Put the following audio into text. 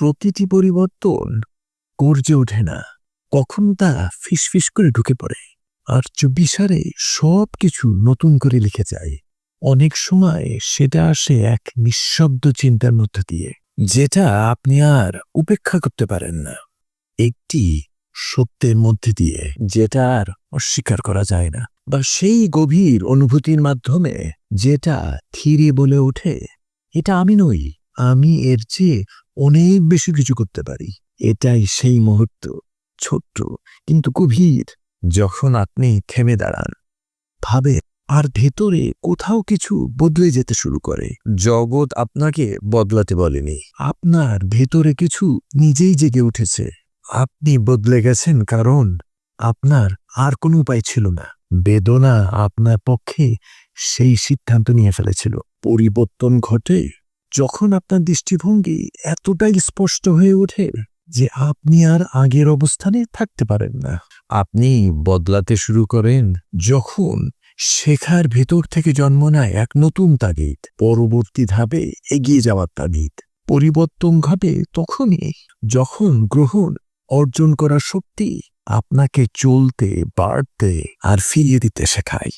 প্রতিটি পরিবর্তন গর্জে ওঠে না। কখন তা ফিসফিস করে ঢুকে পড়ে। আর চব্বিশারে সব কিছু নতুন করে লিখে যায়। অনেক সময় সেটা আসে এক নিঃশব্দ চিন্তার মধ্যে দিয়ে, যেটা আপনি আর উপেক্ষা করতে পারেন না। একটি সত্যের মধ্যে দিয়ে, যেটা আর অস্বীকার করা যায় না। বা সেই গভীর অনুভূতির মাধ্যমে যেটা ধীরে বলে ওঠে, এটা আমি নই, আমি এর চেয়ে অনেক বেশি কিছু করতে পারি। এটাই সেই মুহূর্ত, ছোট্ট কিন্তু গভীর, যখন আপনি থেমে দাঁড়ান। ভাবে, আর ভেতরে কোথাও কিছু বদলে যেতে শুরু করে। জগৎ আপনাকে বদলাতে বলেনি। আপনার ভেতরে কিছু নিজেই জেগে উঠেছে। আপনি বদলে গেছেন কারণ আপনার আর কোনো উপায় ছিল না। বেদনা আপনার পক্ষে সেই সিদ্ধান্ত নিয়ে ফেলেছিল। পরিবর্তন ঘটে যখন আপনার দৃষ্টিভঙ্গি এতটাই স্পষ্ট হয়ে ওঠে যে আপনি আর আগের অবস্থানে থাকতে পারেন না, আপনি বদলাতে শুরু করেন যখন শেখার ভেতর থেকে জন্ম নেয় এক নতুন তাগিদ। পরবর্তী ধাপে এগিয়ে যাওয়ার তাগিদ। পরিবর্তন ঘটে তখনই যখন গ্রহণ অর্জন করার শক্তি আপনাকে চলতে, বাড়তে আর ফিরিয়ে দিতে শেখায়।